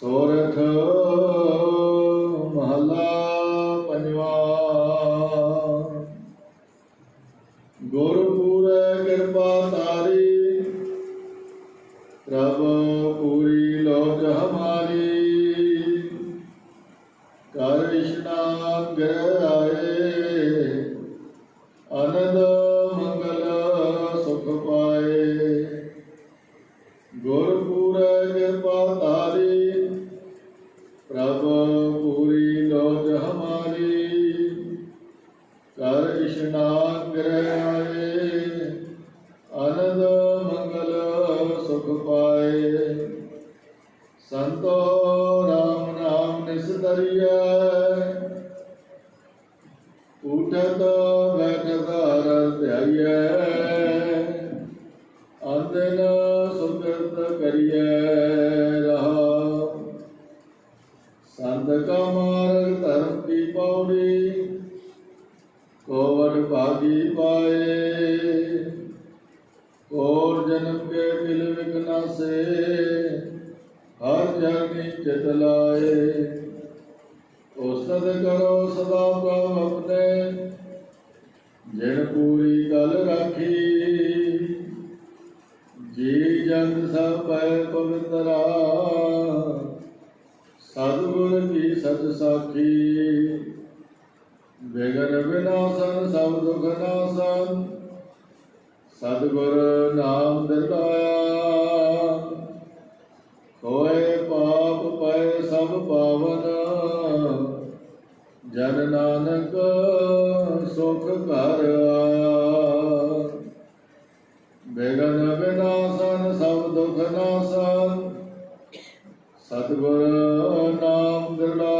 ਸੋਰਠ ਮਹਲਾ ਪੰਜਵਾ। ਗੁਰਪੂਰੈ ਕਿਰਪਾ ਤਾਰੀ ਪ੍ਰਭ ਪੂਰੀ ਲੋਕ ਹਮਾਰੀ। ਕਰ ਗ੍ਰਹਿ ਸੰਤ ਕਾ ਮਾਰਗ ਧਰਮ ਕੀ ਪੌੜੀ ਕੋਵਡ ਭਾਗੀ ਪਾਏ ਕੋਰ ਜਨਮ ਕੇ ਮਿਲ ਵਿਕਨਾਸੇ ਹਰ ਜਨ ਚਿਤ ਲਾਏ। ਉਸਤਤ ਕਰੋ ਸਦਾ ਪ੍ਰਭ ਆਪਣੇ, ਜਿਨ ਪੂਰੀ ਗੱਲ ਰਾਖੀ, ਜੀ ਜਨ ਸਭ ਪੈ ਪਵਿੱਤਰਾ, ਸਤਿਗੁਰ ਕੀ ਸਤ ਸਾਖੀ। ਬਿਗਨ ਵਿਨਾਸ਼ਨ ਸਭ ਦੁਖ ਨਾਸ਼ਨ, ਸਤਿਗੁਰ ਨਾਮ ਦਿਲਾਇਆ ਹੋਏ ਪਾਪ ਪਏ ਸਭ ਪਾਵਨ, ਜਨ ਨਾਨਕ ਸੁਖ ਘਰ ਆਇਆ। ਬੇਗਨ ਵਿਨਾਸ਼ਨ ਸਭ ਦੁਖ ਨਾਸ਼ਨ, ਸਤਿਗੁਰ ਨਾਮ ਦਿਲਾਇਆ